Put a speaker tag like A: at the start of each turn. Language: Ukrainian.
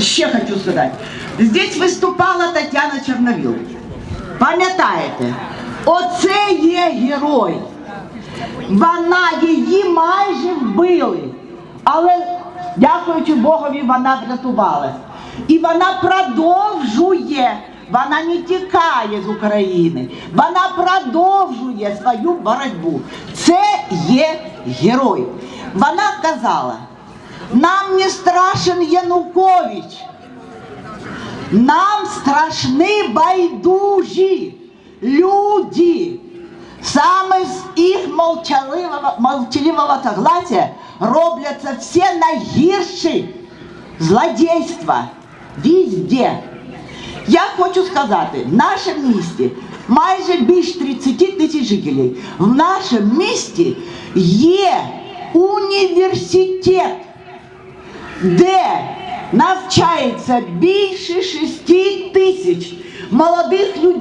A: ще хочу сказати. Здесь виступала Тетяна Чорновіл. Пам'ятаєте, оце є герой. Вона її майже вбили. Але, дякуючи Богові, вона врятувалась. І вона продовжує, вона не тікає з України, вона продовжує свою боротьбу. Це є герой. Вона казала, нам не страшен Янукович, нам страшні байдужі люди. Саме з їх молчаливого, молчаливого согласия робляться всі найгірші злодійства везде. Я хочу сказати, в нашому місті майже більш 30 тисяч жителів. В нашому місті є університет, Де навчається більше 6 тисяч молодих людей.